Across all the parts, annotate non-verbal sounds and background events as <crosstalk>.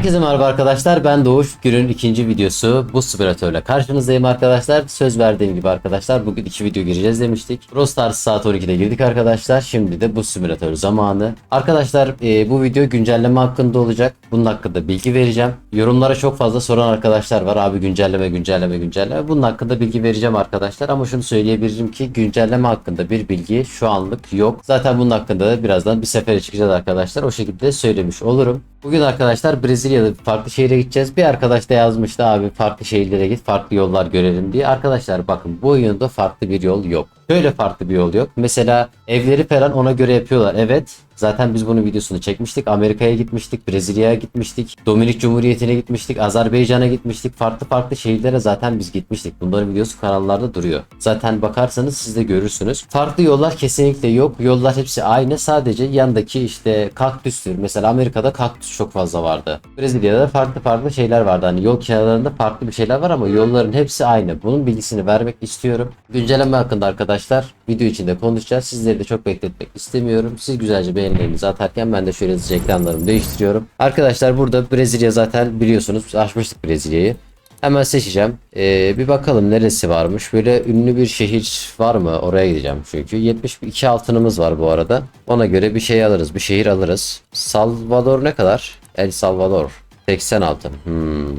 Herkese merhaba arkadaşlar. Ben Doğuş. Günün ikinci videosu bu simülatörle karşınızdayım arkadaşlar. Söz verdiğim gibi arkadaşlar bugün iki video gireceğiz demiştik. Brawl Stars saat 12'de girdik arkadaşlar. Şimdi de bu simülatör zamanı. Arkadaşlar e, bu video güncelleme hakkında olacak. Bunun hakkında bilgi vereceğim. Yorumlara çok fazla soran arkadaşlar var. Abi güncelleme güncelleme güncelleme. Bunun hakkında bilgi vereceğim arkadaşlar. Ama şunu söyleyebilirim ki güncelleme hakkında bir bilgi şu anlık yok. Zaten bunun hakkında da birazdan bir sefere çıkacağız arkadaşlar. O şekilde söylemiş olurum. Bugün arkadaşlar Brezilya'da farklı şehire gideceğiz. Bir arkadaş da yazmıştı abi farklı şehirlere git farklı yollar görelim diye. Arkadaşlar bakın bu oyunda farklı bir yol yok. Şöyle farklı bir yol yok. Mesela evleri falan ona göre yapıyorlar. Evet zaten biz bunun videosunu çekmiştik. Amerika'ya gitmiştik, Brezilya'ya gitmiştik, Dominik Cumhuriyeti'ne gitmiştik, Azerbaycan'a gitmiştik. Farklı farklı şehirlere zaten biz gitmiştik. Bunların videosu kanallarda duruyor. Zaten bakarsanız siz de görürsünüz. Farklı yollar kesinlikle yok. Yollar hepsi aynı. Sadece yandaki işte kaktüstür. Mesela Amerika'da kaktüs çok fazla vardı. Brezilya'da farklı farklı şeyler vardı. Hani yol kenarlarında farklı bir şeyler var ama yolların hepsi aynı. Bunun bilgisini vermek istiyorum. Güncelleme hakkında arkadaşlar video içinde konuşacağız. Sizleri de çok bekletmek istemiyorum. Siz güzelce beğenilerinizi atarken ben de şöyle hızlıca ekranlarımı değiştiriyorum. Arkadaşlar burada Brezilya zaten biliyorsunuz açmıştık Brezilya'yı. Hemen seçeceğim. Ee, bir bakalım neresi varmış. Böyle ünlü bir şehir var mı? Oraya gideceğim çünkü. 72 altınımız var bu arada. Ona göre bir şey alırız. Bir şehir alırız. Salvador ne kadar? El Salvador. 80 altın. Hmm.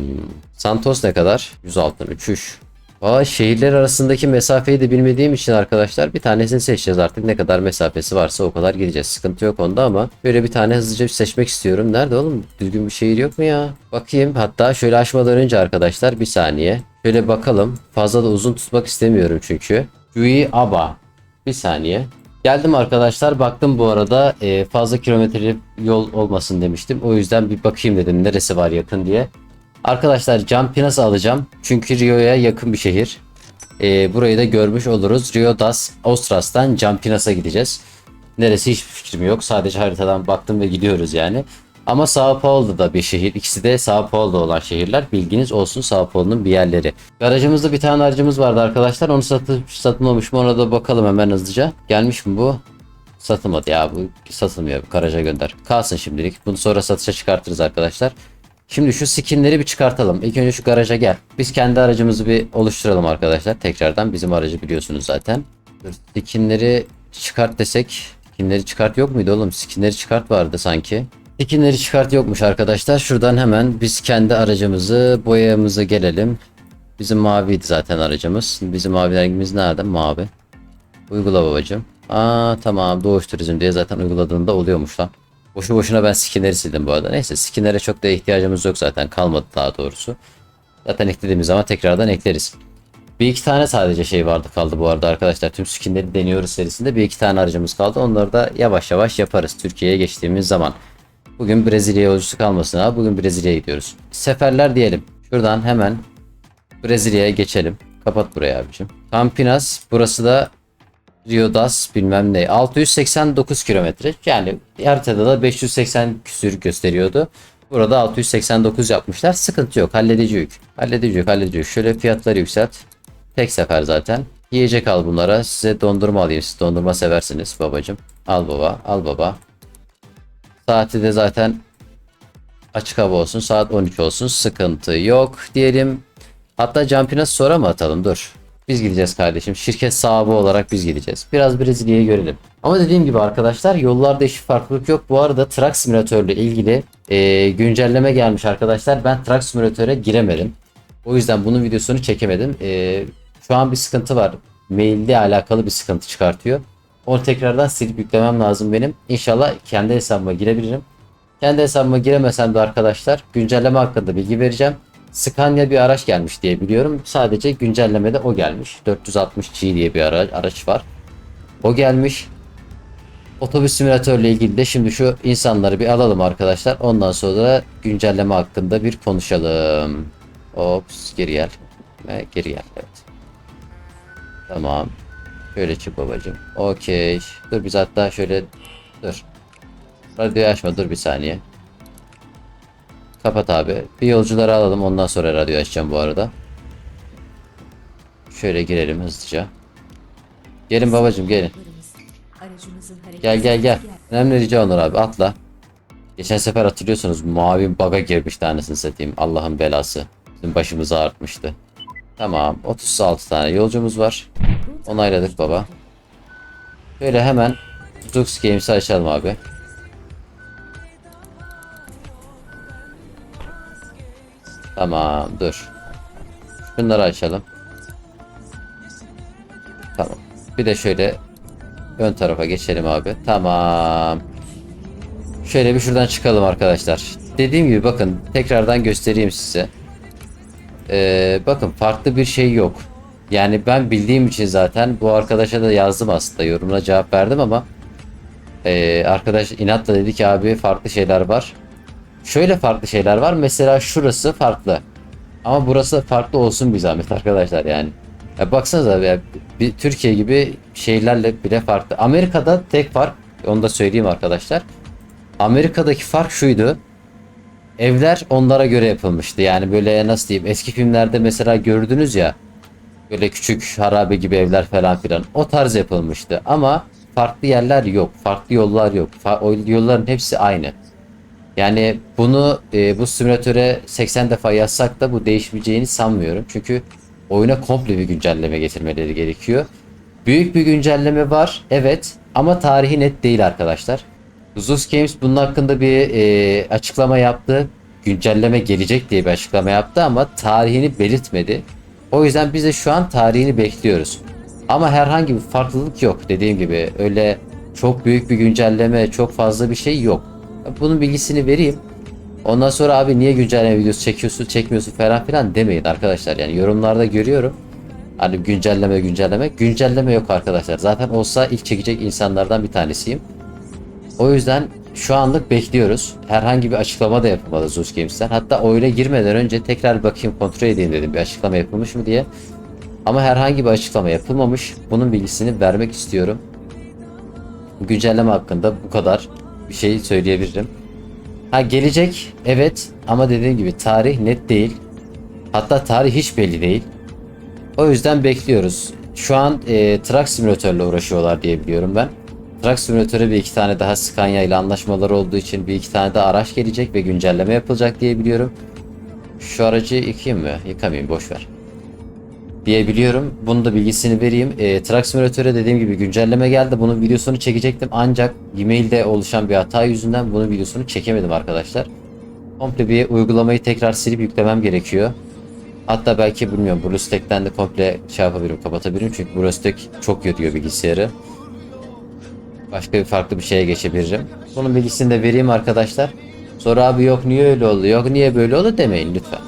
Santos ne kadar? 100 altın. Uçuş. Aa, şehirler arasındaki mesafeyi de bilmediğim için arkadaşlar bir tanesini seçeceğiz artık. Ne kadar mesafesi varsa o kadar gideceğiz. Sıkıntı yok onda ama böyle bir tane hızlıca seçmek istiyorum. Nerede oğlum? Düzgün bir şehir yok mu ya? Bakayım. Hatta şöyle açmadan önce arkadaşlar bir saniye. Şöyle bakalım. Fazla da uzun tutmak istemiyorum çünkü. Cui Aba. Bir saniye. Geldim arkadaşlar baktım bu arada e, fazla kilometre yol olmasın demiştim. O yüzden bir bakayım dedim neresi var yakın diye. Arkadaşlar Campinas alacağım. Çünkü Rio'ya yakın bir şehir. E, burayı da görmüş oluruz. Rio das Ostras'tan Campinas'a gideceğiz. Neresi hiçbir fikrim yok. Sadece haritadan baktım ve gidiyoruz yani. Ama Sao Paulo'da bir şehir. İkisi de Sao Paulo'da olan şehirler. Bilginiz olsun Sao Paulo'nun bir yerleri. Garajımızda bir tane aracımız vardı arkadaşlar. Onu satıp satılmamış mı ona da bakalım hemen hızlıca. Gelmiş mi bu? Satılmadı ya bu satılmıyor. Garaja gönder. Kalsın şimdilik. Bunu sonra satışa çıkartırız arkadaşlar. Şimdi şu skinleri bir çıkartalım. İlk önce şu garaja gel. Biz kendi aracımızı bir oluşturalım arkadaşlar. Tekrardan bizim aracı biliyorsunuz zaten. Skinleri çıkart desek. Skinleri çıkart yok muydu oğlum? Skinleri çıkart vardı sanki. Skinleri çıkart yokmuş arkadaşlar. Şuradan hemen biz kendi aracımızı boyamıza gelelim. Bizim maviydi zaten aracımız. Bizim mavi rengimiz nerede? Mavi. Uygula babacım. Aa tamam doğuş turizm diye zaten uyguladığında oluyormuş lan. Boşu boşuna ben skinleri sildim bu arada. Neyse skinlere çok da ihtiyacımız yok zaten. Kalmadı daha doğrusu. Zaten eklediğimiz zaman tekrardan ekleriz. Bir iki tane sadece şey vardı kaldı bu arada arkadaşlar. Tüm skinleri deniyoruz serisinde. Bir iki tane aracımız kaldı. Onları da yavaş yavaş yaparız Türkiye'ye geçtiğimiz zaman. Bugün Brezilya yolcusu kalmasın ha. Bugün Brezilya'ya gidiyoruz. Seferler diyelim. Şuradan hemen Brezilya'ya geçelim. Kapat burayı abicim. Campinas. Burası da Rio das bilmem ne. 689 kilometre. Yani haritada da 580 küsür gösteriyordu. Burada 689 yapmışlar. Sıkıntı yok. Halledeceğiz. Halledeceğiz. Halledeceğiz. Şöyle fiyatları yükselt. Tek sefer zaten. Yiyecek al bunlara. Size dondurma alayım. Siz dondurma seversiniz babacım. Al baba. Al baba. Saati de zaten açık hava olsun. Saat 13 olsun. Sıkıntı yok diyelim. Hatta Campinas sonra mı atalım? Dur. Biz gideceğiz kardeşim. Şirket sahibi olarak biz gideceğiz. Biraz Brezilya'yı görelim. Ama dediğim gibi arkadaşlar yollarda hiç farklılık yok. Bu arada Truck Simulator ile ilgili e, güncelleme gelmiş arkadaşlar. Ben Truck Simulator'a giremedim. O yüzden bunun videosunu çekemedim. E, şu an bir sıkıntı var. Mailde alakalı bir sıkıntı çıkartıyor. Onu tekrardan silip yüklemem lazım benim. İnşallah kendi hesabıma girebilirim. Kendi hesabıma giremesem de arkadaşlar güncelleme hakkında bilgi vereceğim. Scania bir araç gelmiş diye biliyorum. Sadece güncellemede o gelmiş. 460G diye bir ara- araç var. O gelmiş. Otobüs simülatörle ilgili de şimdi şu insanları bir alalım arkadaşlar. Ondan sonra güncelleme hakkında bir konuşalım. Ops geri gel. Ve geri gel evet. Tamam. Şöyle çık babacım. Okey. Dur biz hatta şöyle dur. Radyoyu açma dur bir saniye. Kapat abi. Bir yolcuları alalım ondan sonra radyo açacağım bu arada. Şöyle girelim hızlıca. Gelin babacım gelin. Gel gel gel. Önemli rica Onur abi atla. Geçen sefer hatırlıyorsunuz mavi baga girmiş tanesini satayım. Allah'ın belası. Bizim başımızı artmıştı. Tamam 36 tane yolcumuz var. Onayladık baba. Böyle hemen Zux Games'i açalım abi. Tamam dur. Şunları açalım. Tamam. Bir de şöyle ön tarafa geçelim abi. Tamam. Şöyle bir şuradan çıkalım arkadaşlar. Dediğim gibi bakın tekrardan göstereyim size. Ee, bakın farklı bir şey yok. Yani ben bildiğim için zaten bu arkadaşa da yazdım aslında yorumuna cevap verdim ama ee, arkadaş inatla dedi ki abi farklı şeyler var. Şöyle farklı şeyler var. Mesela şurası farklı. Ama burası farklı olsun bir zahmet arkadaşlar yani. Ya baksanıza ya, bir Türkiye gibi şeylerle bile farklı. Amerika'da tek fark onu da söyleyeyim arkadaşlar. Amerika'daki fark şuydu. Evler onlara göre yapılmıştı. Yani böyle nasıl diyeyim eski filmlerde mesela gördünüz ya böyle küçük harabe gibi evler falan filan o tarz yapılmıştı. Ama farklı yerler yok. Farklı yollar yok. O yolların hepsi aynı. Yani bunu e, bu simülatöre 80 defa yazsak da bu değişmeyeceğini sanmıyorum. Çünkü oyuna komple bir güncelleme getirmeleri gerekiyor. Büyük bir güncelleme var evet ama tarihi net değil arkadaşlar. Zeus Games bunun hakkında bir e, açıklama yaptı. Güncelleme gelecek diye bir açıklama yaptı ama tarihini belirtmedi. O yüzden biz de şu an tarihini bekliyoruz. Ama herhangi bir farklılık yok dediğim gibi. Öyle çok büyük bir güncelleme, çok fazla bir şey yok. Bunun bilgisini vereyim. Ondan sonra abi niye güncelleme videosu çekiyorsun, çekmiyorsun falan filan demeyin arkadaşlar. Yani yorumlarda görüyorum. Hani güncelleme güncelleme. Güncelleme yok arkadaşlar. Zaten olsa ilk çekecek insanlardan bir tanesiyim. O yüzden şu anlık bekliyoruz. Herhangi bir açıklama da yapılmadı Zeus Games'ten. Hatta oyuna girmeden önce tekrar bakayım kontrol edeyim dedim bir açıklama yapılmış mı diye. Ama herhangi bir açıklama yapılmamış. Bunun bilgisini vermek istiyorum. Güncelleme hakkında bu kadar bir şey söyleyebilirim. Ha gelecek evet ama dediğim gibi tarih net değil. Hatta tarih hiç belli değil. O yüzden bekliyoruz. Şu an e, Truck Simulator'la uğraşıyorlar diye biliyorum ben. Truck Simulator'a bir iki tane daha Scania ile anlaşmaları olduğu için bir iki tane daha araç gelecek ve güncelleme yapılacak diye biliyorum. Şu aracı yıkayayım mı? Yıkamayayım boş ver. Diye biliyorum. Bunun da bilgisini vereyim. E, Truck Simulator'a dediğim gibi güncelleme geldi. Bunun videosunu çekecektim ancak e-mailde oluşan bir hata yüzünden bunun videosunu çekemedim arkadaşlar. Komple bir uygulamayı tekrar silip yüklemem gerekiyor. Hatta belki bilmiyorum BlueStack'ten de komple şey yapabilirim kapatabilirim çünkü BlueStack çok yoruyor bilgisayarı. Başka bir farklı bir şeye geçebilirim. Bunun bilgisini de vereyim arkadaşlar. Sonra abi yok niye öyle oldu yok niye böyle oldu demeyin lütfen.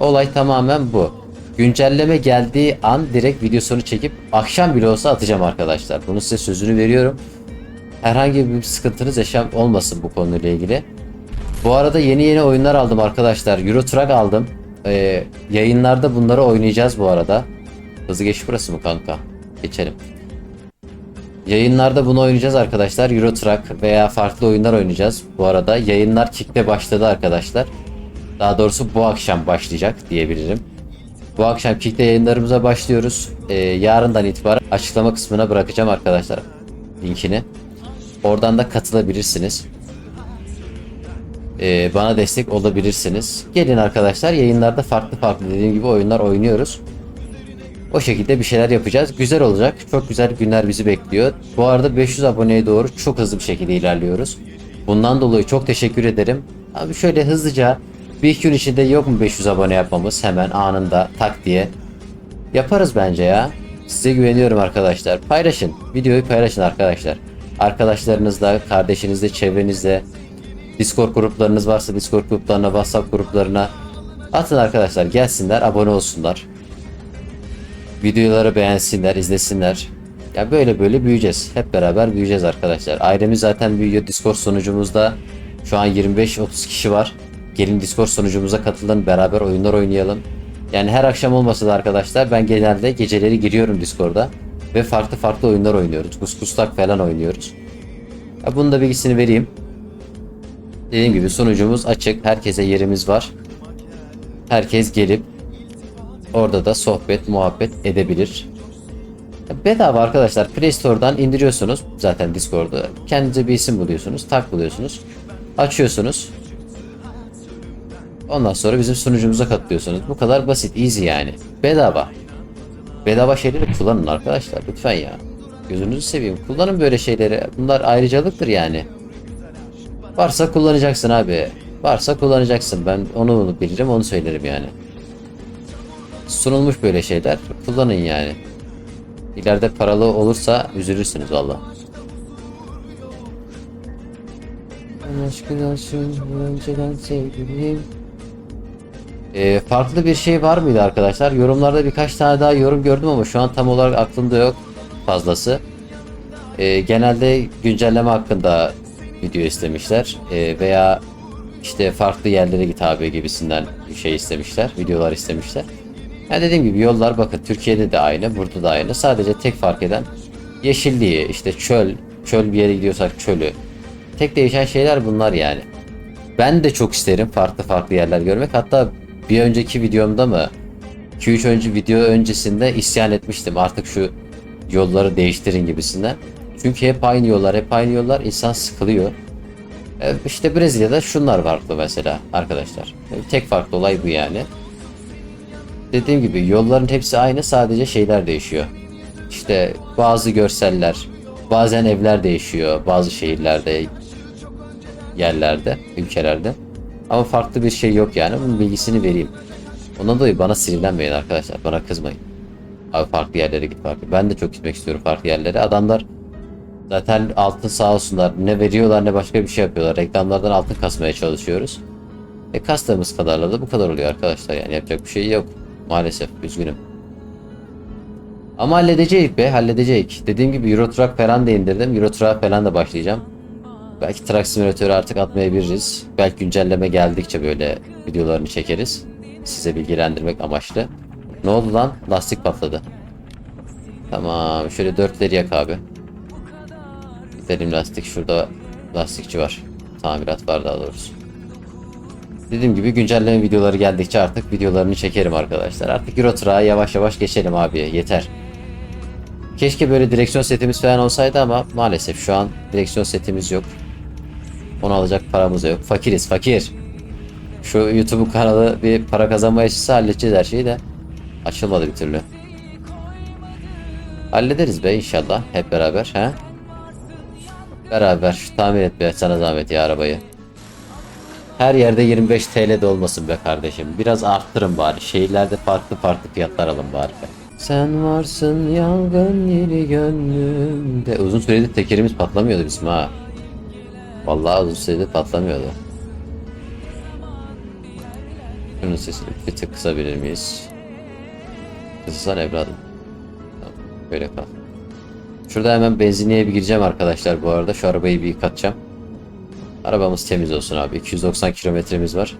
Olay tamamen bu. Güncelleme geldiği an direkt videosunu çekip akşam bile olsa atacağım arkadaşlar. Bunu size sözünü veriyorum. Herhangi bir sıkıntınız yaşam olmasın bu konuyla ilgili. Bu arada yeni yeni oyunlar aldım arkadaşlar. Euro Truck aldım. Ee, yayınlarda bunları oynayacağız bu arada. Hızlı geç burası mı kanka? Geçelim. Yayınlarda bunu oynayacağız arkadaşlar. Euro Truck veya farklı oyunlar oynayacağız. Bu arada yayınlar Kick'te başladı arkadaşlar. Daha doğrusu bu akşam başlayacak diyebilirim. Bu akşam Kick'te yayınlarımıza başlıyoruz. Ee, yarından itibaren açıklama kısmına bırakacağım arkadaşlar linkini. Oradan da katılabilirsiniz. Ee, bana destek olabilirsiniz. Gelin arkadaşlar yayınlarda farklı farklı dediğim gibi oyunlar oynuyoruz. O şekilde bir şeyler yapacağız. Güzel olacak. Çok güzel günler bizi bekliyor. Bu arada 500 aboneye doğru çok hızlı bir şekilde ilerliyoruz. Bundan dolayı çok teşekkür ederim. Abi şöyle hızlıca bir gün içinde yok mu 500 abone yapmamız hemen anında tak diye. Yaparız bence ya. Size güveniyorum arkadaşlar. Paylaşın. Videoyu paylaşın arkadaşlar. Arkadaşlarınızla, kardeşinizle, çevrenizle, Discord gruplarınız varsa Discord gruplarına, WhatsApp gruplarına atın arkadaşlar. Gelsinler, abone olsunlar. Videoları beğensinler, izlesinler. Ya böyle böyle büyüyeceğiz. Hep beraber büyüyeceğiz arkadaşlar. Ailemiz zaten büyüyor. Discord sunucumuzda şu an 25-30 kişi var. Gelin Discord sunucumuza katılın. Beraber oyunlar oynayalım. Yani her akşam olmasa da arkadaşlar ben genelde geceleri giriyorum Discord'a. Ve farklı farklı oyunlar oynuyoruz. Kuskustak falan oynuyoruz. Ya bunun da bilgisini vereyim. Dediğim gibi sunucumuz açık. Herkese yerimiz var. Herkes gelip orada da sohbet, muhabbet edebilir. Bedava arkadaşlar. Play Store'dan indiriyorsunuz zaten Discord'u. Kendinize bir isim buluyorsunuz, tak buluyorsunuz. Açıyorsunuz. Ondan sonra bizim sunucumuza katılıyorsunuz. Bu kadar basit, easy yani. Bedava. Bedava şeyleri kullanın arkadaşlar lütfen ya. Gözünüzü seveyim. Kullanın böyle şeyleri. Bunlar ayrıcalıktır yani. Varsa kullanacaksın abi. Varsa kullanacaksın. Ben onu bilirim, onu söylerim yani. Sunulmuş böyle şeyler. Kullanın yani. İleride paralı olursa üzülürsünüz valla. önceden sevgilim. Ee, farklı bir şey var mıydı arkadaşlar? Yorumlarda birkaç tane daha yorum gördüm ama şu an tam olarak aklımda yok fazlası. Ee, genelde güncelleme hakkında video istemişler Ee, veya işte farklı yerlere git abi gibisinden bir şey istemişler, videolar istemişler. Yani dediğim gibi yollar bakın Türkiye'de de aynı, burada da aynı. Sadece tek fark eden yeşilliği, işte çöl, çöl bir yere gidiyorsak çölü. Tek değişen şeyler bunlar yani. Ben de çok isterim farklı farklı yerler görmek. Hatta bir önceki videomda mı 2-3 önce video öncesinde isyan etmiştim. Artık şu yolları değiştirin gibisinden. Çünkü hep aynı yollar, hep aynı yollar insan sıkılıyor. E, İşte Brezilya'da şunlar farklı mesela arkadaşlar. E, Tek farklı olay bu yani. Dediğim gibi yolların hepsi aynı sadece şeyler değişiyor. İşte bazı görseller, bazen evler değişiyor bazı şehirlerde, yerlerde, ülkelerde. Ama farklı bir şey yok yani. Bunun bilgisini vereyim. Ondan dolayı bana sinirlenmeyin arkadaşlar. Bana kızmayın. Abi farklı yerlere git farklı. Ben de çok gitmek istiyorum farklı yerlere. Adamlar zaten altın sağ olsunlar. Ne veriyorlar ne başka bir şey yapıyorlar. Reklamlardan altın kasmaya çalışıyoruz. E kastığımız kadarla da bu kadar oluyor arkadaşlar. Yani yapacak bir şey yok. Maalesef. Üzgünüm. Ama halledeceğiz be halledeceğiz. Dediğim gibi Euro Truck falan da indirdim. Euro Truck falan da başlayacağım. Belki Truck Simulator'ı artık atmayabiliriz. Belki güncelleme geldikçe böyle videolarını çekeriz. Size bilgilendirmek amaçlı. Ne oldu lan? Lastik patladı. Tamam. Şöyle dörtleri yak abi. Gidelim lastik. Şurada lastikçi var. Tamirat var daha doğrusu. Dediğim gibi güncelleme videoları geldikçe artık videolarını çekerim arkadaşlar. Artık Euro Truck'a yavaş yavaş geçelim abi. Yeter. Keşke böyle direksiyon setimiz falan olsaydı ama maalesef şu an direksiyon setimiz yok. Onu alacak paramız yok. Fakiriz fakir. Şu YouTube kanalı bir para kazanma açısı halledeceğiz her şeyi de. Açılmadı bir türlü. Hallederiz be inşallah hep beraber he. Beraber şu tamir et be sana zahmet ya arabayı. Her yerde 25 TL de olmasın be kardeşim. Biraz arttırın bari. Şehirlerde farklı farklı fiyatlar alın bari be. Sen varsın yangın yeri gönlümde. Uzun süredir tekerimiz patlamıyordu bizim ha. Vallahi uzun süredir patlamıyordu. Şunun sesini bir tık kısabilir miyiz? Kıssan evladım. Tamam, böyle kal. Şurada hemen benzinliğe bir gireceğim arkadaşlar bu arada. Şu arabayı bir yıkatacağım. Arabamız temiz olsun abi. 290 kilometremiz var.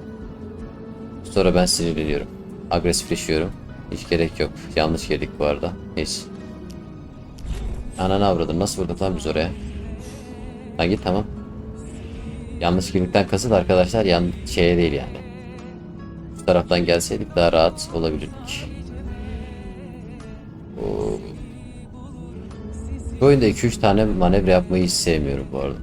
Sonra ben sinirleniyorum. Agresifleşiyorum. Hiç gerek yok. Yanlış girdik bu arada. Neyse. Ananı avradım. Nasıl vurduk lan biz oraya? Ha git tamam. Yanlış girdikten kasıt arkadaşlar yan şeye değil yani. Bu taraftan gelseydik daha rahat olabilirdik. Oo. Bu oyunda 2-3 tane manevra yapmayı hiç sevmiyorum bu arada.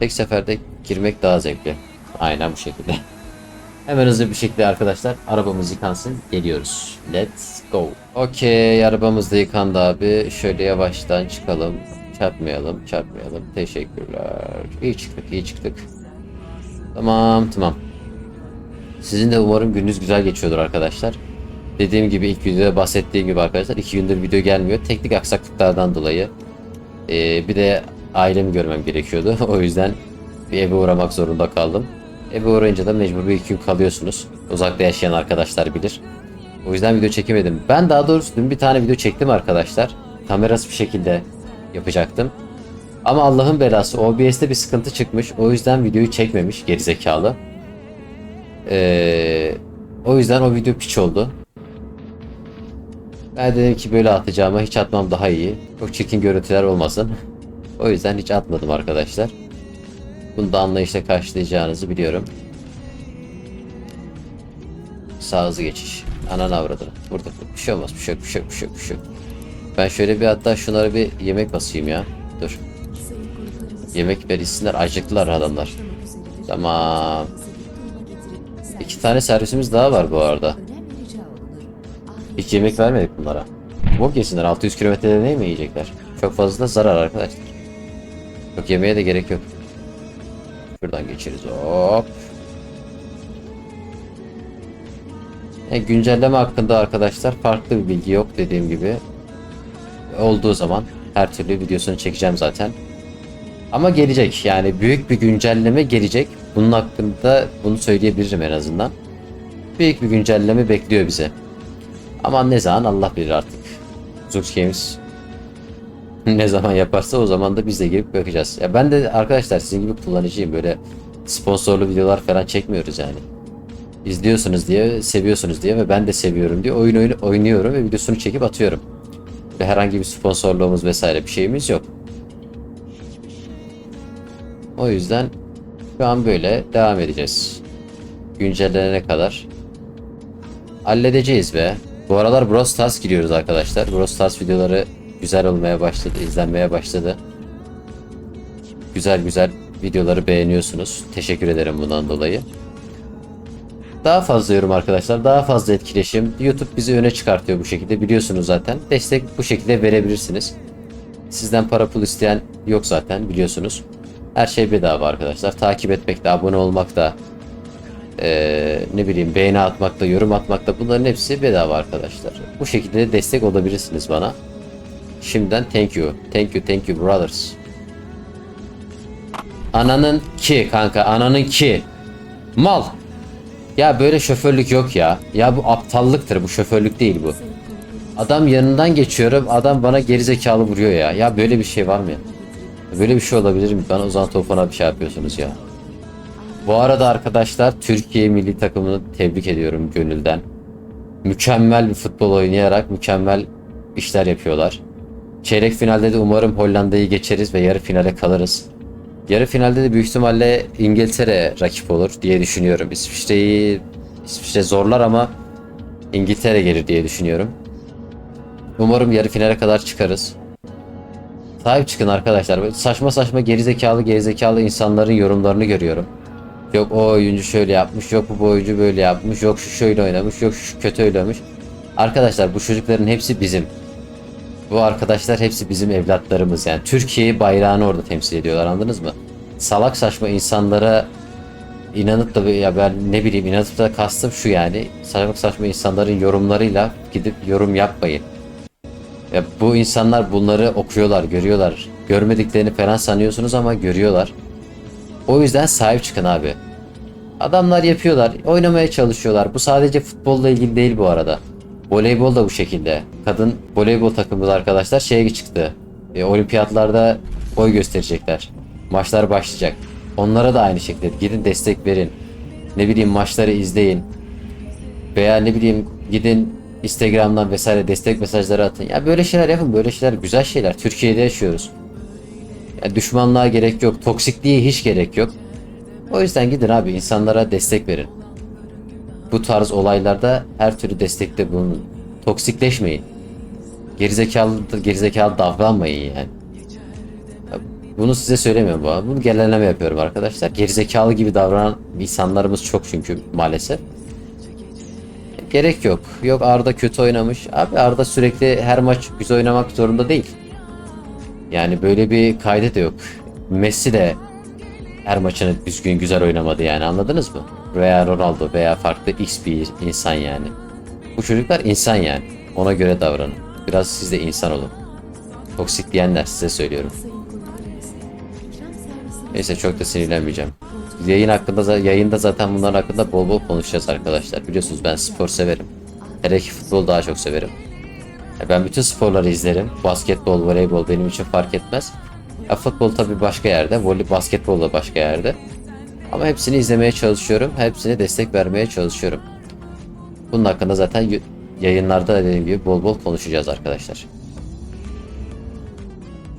Tek seferde girmek daha zevkli. Aynen bu şekilde. <laughs> Hemen hızlı bir şekilde arkadaşlar arabamız yıkansın. Geliyoruz. Let's go. Okey arabamız da yıkandı abi. Şöyle yavaştan çıkalım. Çarpmayalım çarpmayalım. Teşekkürler. İyi çıktık iyi çıktık. Tamam tamam. Sizin de umarım gününüz güzel geçiyordur arkadaşlar. Dediğim gibi ilk videoda bahsettiğim gibi arkadaşlar iki gündür video gelmiyor. Teknik aksaklıklardan dolayı. Ee, bir de ailemi görmem gerekiyordu. <laughs> o yüzden bir eve uğramak zorunda kaldım. Eve uğrayınca da mecbur bir iki gün kalıyorsunuz. Uzakta yaşayan arkadaşlar bilir. O yüzden video çekemedim. Ben daha doğrusu dün bir tane video çektim arkadaşlar. Kamerası bir şekilde yapacaktım. Ama Allah'ın belası OBS'te bir sıkıntı çıkmış. O yüzden videoyu çekmemiş gerizekalı. Ee, o yüzden o video piç oldu. Ben dedim ki böyle atacağıma hiç atmam daha iyi. Çok çirkin görüntüler olmasın. O yüzden hiç atmadım arkadaşlar. Bunu da anlayışla karşılayacağınızı biliyorum. Sağ hızlı geçiş. Ananı avradını. Burada bir şey olmaz. Bir şey yok, bir şey yok, bir şey yok, bir şey yok. Ben şöyle bir hatta şunlara bir yemek basayım ya. Dur. Yemek verilsinler. Acıktılar adamlar. Tamam. İki tane servisimiz daha var bu arada. Hiç yemek vermedik bunlara. Bok yesinler. 600 kilometrede ne mi yiyecekler? Çok fazla zarar arkadaşlar. Çok yemeye de gerek yok. Şuradan geçeriz. Hop. E, güncelleme hakkında arkadaşlar farklı bir bilgi yok dediğim gibi. Olduğu zaman her türlü videosunu çekeceğim zaten. Ama gelecek yani büyük bir güncelleme gelecek. Bunun hakkında bunu söyleyebilirim en azından. Büyük bir güncelleme bekliyor bize. Ama ne zaman Allah bilir artık. Zux Games <laughs> ne zaman yaparsa o zaman da biz de girip bakacağız. Ya ben de arkadaşlar sizin gibi kullanıcıyım. Böyle sponsorlu videolar falan çekmiyoruz yani. İzliyorsunuz diye, seviyorsunuz diye ve ben de seviyorum diye oyun oyun oynuyorum ve videosunu çekip atıyorum. Ve herhangi bir sponsorluğumuz vesaire bir şeyimiz yok. O yüzden şu an böyle devam edeceğiz. Güncellenene kadar. Halledeceğiz be. Bu aralar Brawl Stars giriyoruz arkadaşlar. Brawl Stars videoları güzel olmaya başladı, izlenmeye başladı. Güzel güzel videoları beğeniyorsunuz. Teşekkür ederim bundan dolayı. Daha fazla yorum arkadaşlar, daha fazla etkileşim. YouTube bizi öne çıkartıyor bu şekilde biliyorsunuz zaten. Destek bu şekilde verebilirsiniz. Sizden para pul isteyen yok zaten biliyorsunuz. Her şey bedava arkadaşlar. Takip etmek de, abone olmak da, eee, ne bileyim beğeni atmak da, yorum atmak da bunların hepsi bedava arkadaşlar. Bu şekilde de destek olabilirsiniz bana. Şimdiden thank you. Thank you, thank you brothers. Ananın ki kanka, ananın ki. Mal. Ya böyle şoförlük yok ya. Ya bu aptallıktır bu şoförlük değil bu. Adam yanından geçiyorum adam bana gerizekalı vuruyor ya. Ya böyle bir şey var mı ya? Böyle bir şey olabilir mi? Bana o zaman Tufan'a bir şey yapıyorsunuz ya. Bu arada arkadaşlar Türkiye milli takımını tebrik ediyorum gönülden. Mükemmel bir futbol oynayarak mükemmel işler yapıyorlar. Çeyrek finalde de umarım Hollanda'yı geçeriz ve yarı finale kalırız. Yarı finalde de büyük ihtimalle İngiltere rakip olur diye düşünüyorum. İsviçre'yi İsviçre zorlar ama İngiltere gelir diye düşünüyorum. Umarım yarı finale kadar çıkarız. Sahip çıkın arkadaşlar. Saçma saçma gerizekalı gerizekalı insanların yorumlarını görüyorum. Yok o oyuncu şöyle yapmış, yok bu oyuncu böyle yapmış, yok şu şöyle oynamış, yok şu kötü oynamış. Arkadaşlar bu çocukların hepsi bizim. Bu arkadaşlar hepsi bizim evlatlarımız yani. Türkiye bayrağını orada temsil ediyorlar anladınız mı? Salak saçma insanlara inanıp da ya ben ne bileyim inanıp da kastım şu yani. Salak saçma insanların yorumlarıyla gidip yorum yapmayın. Ya bu insanlar bunları okuyorlar, görüyorlar. Görmediklerini falan sanıyorsunuz ama görüyorlar. O yüzden sahip çıkın abi. Adamlar yapıyorlar, oynamaya çalışıyorlar. Bu sadece futbolla ilgili değil bu arada. Voleybol da bu şekilde. Kadın voleybol takımı da arkadaşlar şeye çıktı. E, olimpiyatlarda boy gösterecekler. Maçlar başlayacak. Onlara da aynı şekilde gidin destek verin. Ne bileyim maçları izleyin. Veya ne bileyim gidin Instagram'dan vesaire destek mesajları atın. Ya böyle şeyler yapın. Böyle şeyler güzel şeyler. Türkiye'de yaşıyoruz. Ya düşmanlığa gerek yok. Toksikliğe hiç gerek yok. O yüzden gidin abi insanlara destek verin. Bu tarz olaylarda her türlü destekte bulunun. Toksikleşmeyin. Gerizekalı, gerizekalı davranmayın yani. Ya Bunu size söylemiyorum bu. Bunu genelleme yapıyorum arkadaşlar. Gerizekalı gibi davranan insanlarımız çok çünkü maalesef. Gerek yok. Yok Arda kötü oynamış. Abi Arda sürekli her maç güzel oynamak zorunda değil. Yani böyle bir kaydı da yok. Messi de her maçını düzgün güzel oynamadı yani anladınız mı? Veya Ronaldo veya farklı X bir insan yani. Bu çocuklar insan yani. Ona göre davranın. Biraz siz de insan olun. Toksik diyenler size söylüyorum. Neyse çok da sinirlenmeyeceğim. Yayın hakkında yayında zaten bunlar hakkında bol bol konuşacağız arkadaşlar. Biliyorsunuz ben spor severim. Hele ki futbol daha çok severim. Ben bütün sporları izlerim. Basketbol, voleybol benim için fark etmez. Ya futbol tabii başka yerde, voley, basketbol da başka yerde. Ama hepsini izlemeye çalışıyorum. Hepsine destek vermeye çalışıyorum. Bunun hakkında zaten yayınlarda dediğim gibi bol bol konuşacağız arkadaşlar.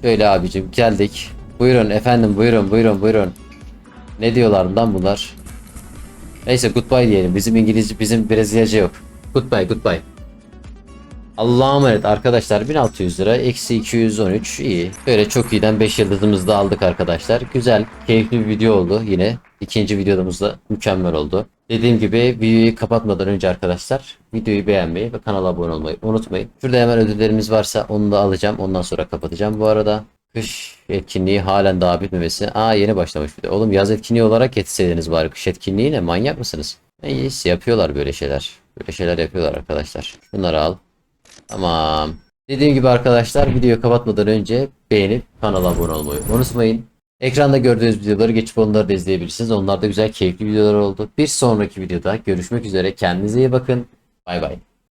Şöyle abicim geldik. Buyurun efendim buyurun buyurun buyurun. Ne diyorlar lan bunlar? Neyse goodbye diyelim. Bizim İngilizce bizim Brezilyaca yok. Goodbye goodbye. Allah'a emanet arkadaşlar 1600 lira eksi 213 iyi. Böyle çok iyiden 5 yıldızımızı da aldık arkadaşlar. Güzel keyifli bir video oldu yine. İkinci videomuz da mükemmel oldu. Dediğim gibi videoyu kapatmadan önce arkadaşlar videoyu beğenmeyi ve kanala abone olmayı unutmayın. Şurada hemen ödüllerimiz varsa onu da alacağım. Ondan sonra kapatacağım bu arada. Kış etkinliği halen daha bitmemesi. Aa yeni başlamış bir de. Oğlum yaz etkinliği olarak getirseydiniz bari. Kış etkinliği ne? Manyak mısınız? Neyse yapıyorlar böyle şeyler. Böyle şeyler yapıyorlar arkadaşlar. Bunları al. Tamam. Dediğim gibi arkadaşlar videoyu kapatmadan önce beğenip kanala abone olmayı unutmayın. Ekranda gördüğünüz videoları geçip onları da izleyebilirsiniz. Onlar da güzel keyifli videolar oldu. Bir sonraki videoda görüşmek üzere. Kendinize iyi bakın. Bay bay.